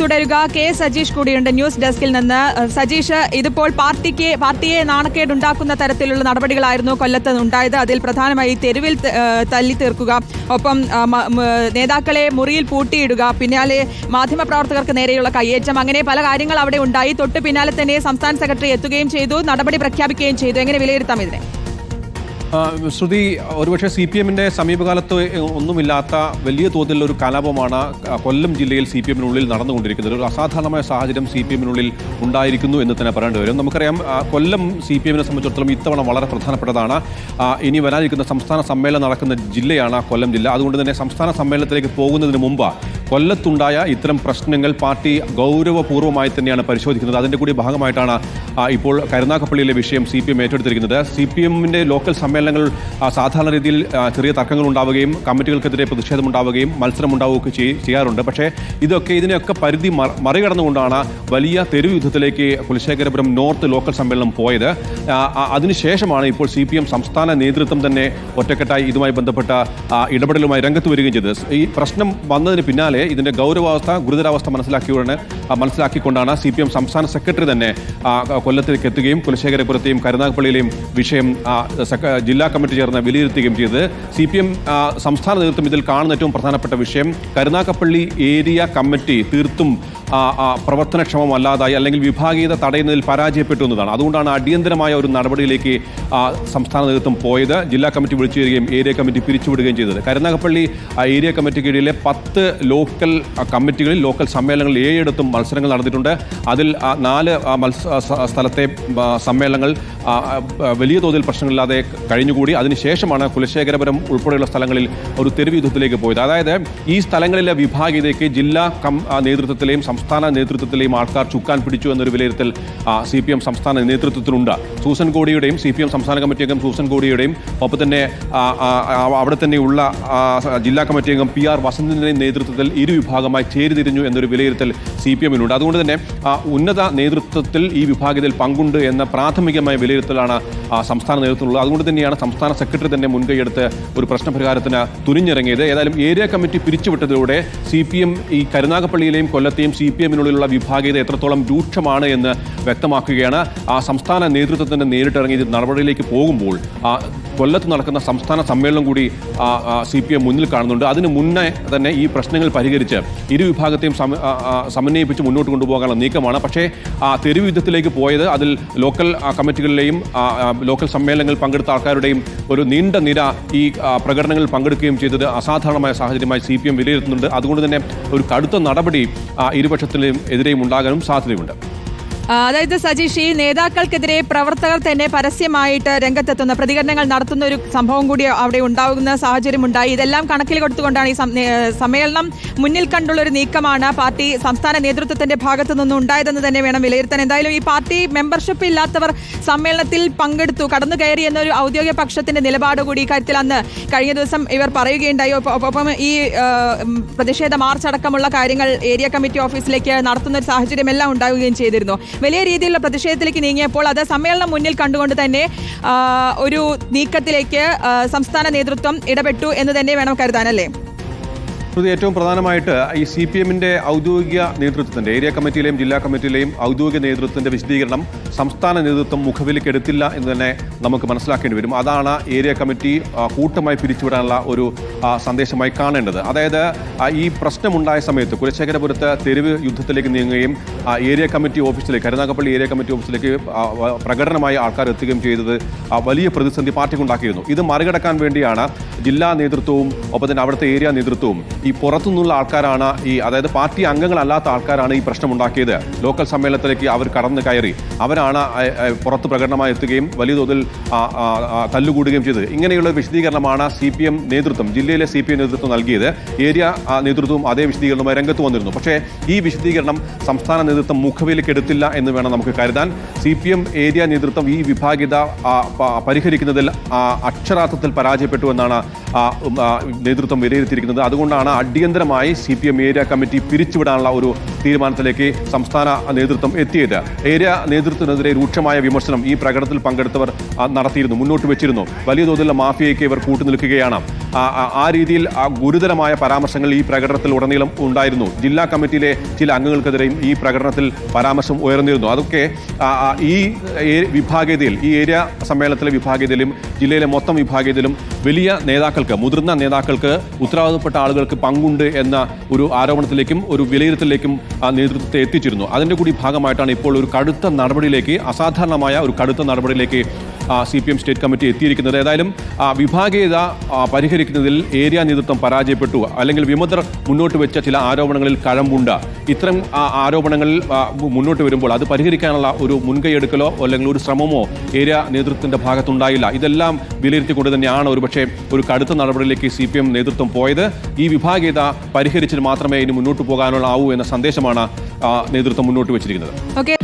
തുടരുക. കെ സജീഷ് കൂടിയുണ്ട്. ന്യൂസ് ഡെസ്കിൽ നിന്ന്. സജീഷ് ഇതിപ്പോൾ പാർട്ടിക്ക് പാർട്ടിയെ നാണക്കേടുണ്ടാക്കുന്ന തരത്തിലുള്ള നടപടികളായിരുന്നു കൊല്ലത്ത് ഉണ്ടായത്. അതിൽ പ്രധാനമായി തെരുവിൽ തല്ലി തീർക്കുക. ഒപ്പം നേതാക്കളെ മുറിയിൽ പൂട്ടിയിടുക. പിന്നാലെ മാധ്യമപ്രവർത്തകർക്ക് നേരെയുള്ള കയ്യേറ്റം. അങ്ങനെ പല കാര്യങ്ങൾ അവിടെ ഉണ്ടായി. തൊട്ട് പിന്നാലെ തന്നെ സംസ്ഥാന സെക്രട്ടറി എത്തുകയും ചെയ്തു. നടപടി പ്രഖ്യാപിക്കുകയും ചെയ്തു. എങ്ങനെ വിലയിരുത്താം ഇതിനെ? ശ്രുതി ഒരുപക്ഷെ സി പി എമ്മിന്റെ സമീപകാലത്ത് ഒന്നുമില്ലാത്ത വലിയ തോതിലുള്ള ഒരു കലാപമാണ് കൊല്ലം ജില്ലയിൽ സി പി എമ്മിനുള്ളിൽ നടന്നുകൊണ്ടിരിക്കുന്നത്. ഒരു അസാധാരണമായ സാഹചര്യം സി പി എമ്മിനുള്ളിൽ ഉണ്ടായിരിക്കുന്നു എന്ന് തന്നെ പറയേണ്ടി വരും. നമുക്കറിയാം കൊല്ലം സി പി എമ്മിനെ സംബന്ധിച്ചിടത്തോളം ഇത്തവണ വളരെ പ്രധാനപ്പെട്ടതാണ്. ഇനി വരാനിരിക്കുന്ന സംസ്ഥാന സമ്മേളനം നടക്കുന്ന ജില്ലയാണ് കൊല്ലം ജില്ല. അതുകൊണ്ട് തന്നെ സംസ്ഥാന സമ്മേളനത്തിലേക്ക് പോകുന്നതിന് മുമ്പ് കൊല്ലത്തുണ്ടായ ഇത്തരം പ്രശ്നങ്ങൾ പാർട്ടി ഗൗരവപൂർവമായി തന്നെയാണ് പരിശോധിക്കുന്നത്. അതിന്റെ കൂടി ഭാഗമായിട്ടാണ് ഇപ്പോൾ കരുനാഗപ്പള്ളിയിലെ വിഷയം സി പി എം ഏറ്റെടുത്തിരിക്കുന്നത്. സി പി എമ്മിന്റെ ലോക്കൽ സമ്മേളനങ്ങൾ സാധാരണ രീതിയിൽ ചെറിയ തർക്കങ്ങൾ ഉണ്ടാവുകയും കമ്മിറ്റികൾക്കെതിരെ പ്രതിഷേധമുണ്ടാവുകയും മത്സരമുണ്ടാവുകയൊക്കെ ചെയ്- ചെയ്യാറുണ്ട്. പക്ഷേ ഇതൊക്കെ ഇതിനെയൊക്കെ പരിധി മറികടന്നുകൊണ്ടാണ് വലിയ തെരുവ് യുദ്ധത്തിലേക്ക് കുലശേഖരപുരം നോർത്ത് ലോക്കൽ സമ്മേളനം പോയത്. അതിനുശേഷമാണ് ഇപ്പോൾ സി പി എം സംസ്ഥാന നേതൃത്വം തന്നെ ഒറ്റക്കെട്ടായി ഇതുമായി ബന്ധപ്പെട്ട ഇടപെടലുമായി രംഗത്ത് വരികയും ചെയ്തത്. ഈ പ്രശ്നം വന്നതിന് പിന്നാലെ ഇതിന്റെ ഗൗരവാവസ്ഥ ഗുരുതരാവസ്ഥ മനസ്സിലാക്കിയുടനെ മനസ്സിലാക്കിക്കൊണ്ടാണ് സി പി എം സംസ്ഥാന സെക്രട്ടറി തന്നെ കൊല്ലത്തേക്ക് എത്തുകയും കുലശേഖരപുരത്തെയും കരുനാഗപ്പള്ളിയിലെയും വിഷയം ജില്ലാ കമ്മിറ്റി ചേർന്ന് വിലയിരുത്തുകയും ചെയ്തത്. സി പി എം സംസ്ഥാന നേതൃത്വം ഇതിൽ കാണുന്ന ഏറ്റവും പ്രധാനപ്പെട്ട വിഷയം കരുനാഗപ്പള്ളി ഏരിയ കമ്മിറ്റി തീർത്തും പ്രവർത്തനക്ഷമമല്ലാതായി അല്ലെങ്കിൽ വിഭാഗീയത തടയുന്നതിൽ പരാജയപ്പെട്ടു എന്നതാണ്. അതുകൊണ്ടാണ് അടിയന്തരമായ ഒരു നടപടിയിലേക്ക് സംസ്ഥാന നേതൃത്വം പോയത്. ജില്ലാ കമ്മിറ്റി വിളിച്ചു വരികയും ഏരിയ കമ്മിറ്റി പിരിച്ചുവിടുകയും ചെയ്തത്. കരുനാഗപ്പള്ളി ഏരിയ കമ്മിറ്റി കീഴിലെ പത്ത് ലോക്കൽ കമ്മിറ്റികളിൽ ലോക്കൽ സമ്മേളനങ്ങളിൽ ഏഴിടത്തും മത്സരങ്ങൾ നടന്നിട്ടുണ്ട്. അതിൽ നാല് സ്ഥലത്തെ സമ്മേളനങ്ങൾ വലിയ തോതിൽ പ്രശ്നങ്ങളില്ലാതെ കഴിഞ്ഞുകൂടി. അതിനുശേഷമാണ് കുലശേഖരപുരം ഉൾപ്പെടെയുള്ള സ്ഥലങ്ങളിൽ ഒരു തെരുവ് യുദ്ധത്തിലേക്ക് പോയത്. അതായത് ഈ സ്ഥലങ്ങളിലെ വിഭാഗീയതയ്ക്ക് ജില്ലാ കം നേതൃത്വത്തിലെയും സംസ്ഥാന നേതൃത്വത്തിലെയും ആൾക്കാർ ചുക്കാൻ പിടിച്ചു എന്നൊരു വിലയിരുത്തൽ സി പി എം സംസ്ഥാന നേതൃത്വത്തിലുണ്ട്. സൂസൻ കോടിയുടെയും സി പി എം സംസ്ഥാന കമ്മിറ്റി അംഗം സൂസൻ കോടിയുടെയും ഒപ്പം തന്നെ അവിടെ തന്നെയുള്ള ജില്ലാ കമ്മിറ്റി അംഗം പി ആർ വസന്തിന്റെയും നേതൃത്വത്തിൽ ഇരുവിഭാഗമായി ചേരിതിരിഞ്ഞു എന്നൊരു വിലയിരുത്തൽ സി പി എമ്മിനുണ്ട് അതുകൊണ്ട് തന്നെ ഉന്നത നേതൃത്വത്തിൽ ഈ വിഭാഗത്തിൽ പങ്കുണ്ട് എന്ന പ്രാഥമികമായ വിലയിരുത്തലാണ് സംസ്ഥാന നേതൃത്വമുള്ളത് അതുകൊണ്ട് തന്നെയാണ് സംസ്ഥാന സെക്രട്ടറി തന്നെ മുൻകൈയെടുത്ത് ഒരു പ്രശ്നപരിഹാരത്തിന് തുനിഞ്ഞിറങ്ങിയത്. ഏതായാലും ഏരിയ കമ്മിറ്റി പിരിച്ചുവിട്ടതിലൂടെ സി പി എം ഈ കരുനാഗപ്പള്ളിയിലെയും കൊല്ലത്തെയും സി പി എമ്മിനുള്ളിലുള്ള വിഭാഗീയത എത്രത്തോളം രൂക്ഷമാണ് എന്ന് വ്യക്തമാക്കുകയാണ്. ആ സംസ്ഥാന നേതൃത്വത്തിന് നേരിട്ടിറങ്ങി നടപടിയിലേക്ക് പോകുമ്പോൾ കൊല്ലത്ത് നടക്കുന്ന സംസ്ഥാന സമ്മേളനം കൂടി സി പി എം മുന്നിൽ കാണുന്നുണ്ട്. അതിന് മുന്നേ തന്നെ ഈ പ്രശ്നങ്ങൾ പരിഹരിച്ച് ഇരു വിഭാഗത്തെയും സമ- ആ, ആ, സമന്വയിപ്പിച്ച് മുന്നോട്ട് കൊണ്ടുപോകാനുള്ള നീക്കമാണ്. പക്ഷേ തെരുവ് യുദ്ധത്തിലേക്ക് പോയത് അതിൽ ലോക്കൽ കമ്മിറ്റികളിലെയും ലോക്കൽ സമ്മേളനങ്ങളിൽ പങ്കെടുത്ത ആൾക്കാരുടെയും ഒരു നീണ്ട നിര ഈ പ്രകടനങ്ങൾ പങ്കെടുക്കുകയും ചെയ്തത് അസാധാരണമായ സാഹചര്യമായി സി പി എം വിലയിരുത്തുന്നുണ്ട്. അതുകൊണ്ട് തന്നെ ഒരു കടുത്ത നടപടി ഇരുപക്ഷത്തിലും എതിരെയും ഉണ്ടാകാനും സാധ്യതയുണ്ട്. അതായത് സജീഷ് ഈ നേതാക്കൾക്കെതിരെ പ്രവർത്തകർ തന്നെ പരസ്യമായിട്ട് രംഗത്തെത്തുന്ന. പ്രതികരണങ്ങൾ നടത്തുന്ന ഒരു സംഭവം കൂടി അവിടെ ഉണ്ടാകുന്ന സാഹചര്യം ഉണ്ടായി. ഇതെല്ലാം കണക്കിൽ കൊടുത്തുകൊണ്ടാണ് ഈ സമ്മേളനം മുന്നിൽ കണ്ടുള്ള ഒരു നീക്കമാണ് പാർട്ടി സംസ്ഥാന നേതൃത്വത്തിന്റെ ഭാഗത്തു നിന്നും ഉണ്ടായതെന്ന് തന്നെ വേണം വിലയിരുത്താൻ. എന്തായാലും ഈ പാർട്ടി മെമ്പർഷിപ്പ് ഇല്ലാത്തവർ സമ്മേളനത്തിൽ പങ്കെടുത്തു. കടന്നു കയറി എന്നൊരു ഔദ്യോഗിക പക്ഷത്തിന്റെ നിലപാട് കൂടി ഇക്കാര്യത്തിൽ അന്ന് കഴിഞ്ഞ ദിവസം ഇവർ പറയുകയുണ്ടായി. ഒപ്പ- ഈ പ്രതിഷേധ മാർച്ച് അടക്കമുള്ള കാര്യങ്ങൾ ഏരിയ കമ്മിറ്റി ഓഫീസിലേക്ക് നടത്തുന്ന ഒരു സാഹചര്യം എല്ലാം ഉണ്ടാവുകയും ചെയ്തിരുന്നു. വലിയ രീതിയിലുള്ള പ്രതിഷേധത്തിലേക്ക് നീങ്ങിയപ്പോൾ അത് സമ്മേളനം മുന്നിൽ കണ്ടുകൊണ്ട് തന്നെ ഒരു നീക്കത്തിലേക്ക് സംസ്ഥാന നേതൃത്വം ഇടപെട്ടു എന്ന് തന്നെ വേണം കരുതാൻ ഇത് ഏറ്റവും പ്രധാനമായിട്ട് ഈ സി പി എമ്മിന്റെ ഔദ്യോഗിക നേതൃത്വത്തിന്റെ ഏരിയ കമ്മിറ്റിയിലെയും ജില്ലാ കമ്മിറ്റിയിലെയും ഔദ്യോഗിക നേതൃത്വത്തിന്റെ വിശദീകരണം സംസ്ഥാന നേതൃത്വം മുഖവിലേക്കെടുത്തില്ല എന്ന് തന്നെ നമുക്ക് മനസ്സിലാക്കേണ്ടി വരും. അതാണ് ഏരിയ കമ്മിറ്റി കൂട്ടമായി പിരിച്ചുവിടാനുള്ള ഒരു സന്ദേശമായി കാണേണ്ടത്. അതായത് ഈ പ്രശ്നമുണ്ടായ സമയത്ത് കുലശേഖരപുരത്ത് തെരുവ് യുദ്ധത്തിലേക്ക് നീങ്ങുകയും ഏരിയ കമ്മിറ്റി ഓഫീസിലേക്ക് കരുനാഗപ്പള്ളി ഏരിയ കമ്മിറ്റി ഓഫീസിലേക്ക് പ്രകടനമായി ആൾക്കാർ എത്തുകയും ചെയ്തത് വലിയ പ്രതിസന്ധി പാർട്ടിക്കുണ്ടാക്കിയിരുന്നു. ഇത് മറികടക്കാൻ വേണ്ടിയാണ് ജില്ലാ നേതൃത്വവും ഒപ്പം തന്നെ അവിടുത്തെ ഏരിയ നേതൃത്വവും ഈ പുറത്തുനിന്നുള്ള ആൾക്കാരാണ് ഈ അതായത് പാർട്ടി അംഗങ്ങളല്ലാത്ത ആൾക്കാരാണ് ഈ പ്രശ്നമുണ്ടാക്കിയത്. ലോക്കൽ സമ്മേളനത്തിലേക്ക് അവർ കടന്നു കയറി. അവരാണ് പുറത്ത് പ്രകടനമായി എത്തുകയും വലിയ തോതിൽ തല്ലുകൂടുകയും ചെയ്തത്. ഇങ്ങനെയുള്ള വിശദീകരണമാണ് സി പി എം നേതൃത്വം ജില്ലയിലെ സി പി എം നേതൃത്വം നൽകിയത്. ഏരിയ നേതൃത്വവും അതേ വിശദീകരണവുമായി രംഗത്ത് വന്നിരുന്നു. പക്ഷേ ഈ വിശദീകരണം സംസ്ഥാന നേതൃത്വം മുഖവിലേക്ക് എടുത്തില്ല എന്ന് വേണം നമുക്ക് കരുതാൻ. സി പി എം ഏരിയ നേതൃത്വം ഈ വിഭാഗീയത പരിഹരിക്കുന്നതിൽ അക്ഷരാർത്ഥത്തിൽ പരാജയപ്പെട്ടു എന്നാണ് നേതൃത്വം വിലയിരുത്തിയിരിക്കുന്നത്. അതുകൊണ്ടാണ് അടിയന്തരമായി C P M area committee പിരിച്ചുവിടാനുള്ള ഒരു തീരുമാനത്തിലേക്ക് സംസ്ഥാന നേതൃത്വം എത്തിയത്? ഏരിയ നേതൃത്വത്തിനെതിരെ രൂക്ഷമായ വിമർശനം ഈ പ്രകടനത്തിൽ പങ്കെടുത്തവർ നടത്തിയിരുന്നു മുന്നോട്ട് വെച്ചിരുന്നു. വലിയ തോതിലുള്ള മാഫിയയ്ക്ക് ഇവർ കൂട്ടുനിൽക്കുകയാണ്. ആ, രീതിയിൽ ഗുരുതരമായ പരാമർശങ്ങൾ ഈ പ്രകടനത്തിൽ ഉടനീളം ഉണ്ടായിരുന്നു. ജില്ലാ കമ്മിറ്റിയിലെ ചില അംഗങ്ങൾക്കെതിരെയും ഈ പ്രകടനത്തിൽ പരാമർശം ഉയർന്നിരുന്നു. അതൊക്കെ ഈ വിഭാഗീയതയിൽ ഈ ഏരിയ സമ്മേളനത്തിലെ വിഭാഗീയതയിലും ജില്ലയിലെ മൊത്തം വിഭാഗീയതയിലും വലിയ നേതാക്കൾക്ക് മുതിർന്ന നേതാക്കൾക്ക് ഉത്തരവാദിത്തപ്പെട്ട ആളുകൾക്ക് പങ്കുണ്ട് എന്ന ഒരു ആരോപണത്തിലേക്കും ഒരു വിലയിരുത്തലിലേക്കും നേതൃത്വത്തെ എത്തിച്ചിരുന്നു. അതിന്റെ കൂടി ഭാഗമായിട്ടാണ് ഇപ്പോൾ ഒരു കടുത്ത നടപടിയിലേക്ക് അസാധാരണമായ ഒരു കടുത്ത നടപടിയിലേക്ക് C P M state committee എത്തിയിരിക്കുന്നത്. ഏതായാലും ആ, വിഭാഗീയത പരിഹരിക്കുന്നതിൽ ഏരിയ നേതൃത്വം പരാജയപ്പെട്ടു. അല്ലെങ്കിൽ വിമതർ മുന്നോട്ട് വെച്ച ചില ആരോപണങ്ങളിൽ കഴമ്പുണ്ട്. ഇത്തരം ആരോപണങ്ങൾ മുന്നോട്ട് വരുമ്പോൾ അത് പരിഹരിക്കാനുള്ള ഒരു മുൻകൈയെടുക്കലോ അല്ലെങ്കിൽ ഒരു ശ്രമമോ ഏരിയ നേതൃത്വത്തിന്റെ ഭാഗത്തുണ്ടായില്ല. ഇതെല്ലാം വിലയിരുത്തിക്കൊണ്ട് തന്നെയാണ് ഒരുപക്ഷെ ഒരു കടുത്ത നടപടിയിലേക്ക് സി പി എം നേതൃത്വം പോയത്. ഈ വിഭാഗീയത പരിഹരിച്ചിട്ട് മാത്രമേ ഇനി മുന്നോട്ട് പോകാനുള്ള ആവൂ എന്ന സന്ദേശമാണ് നേതൃത്വം മുന്നോട്ട് വെച്ചിരിക്കുന്നത്.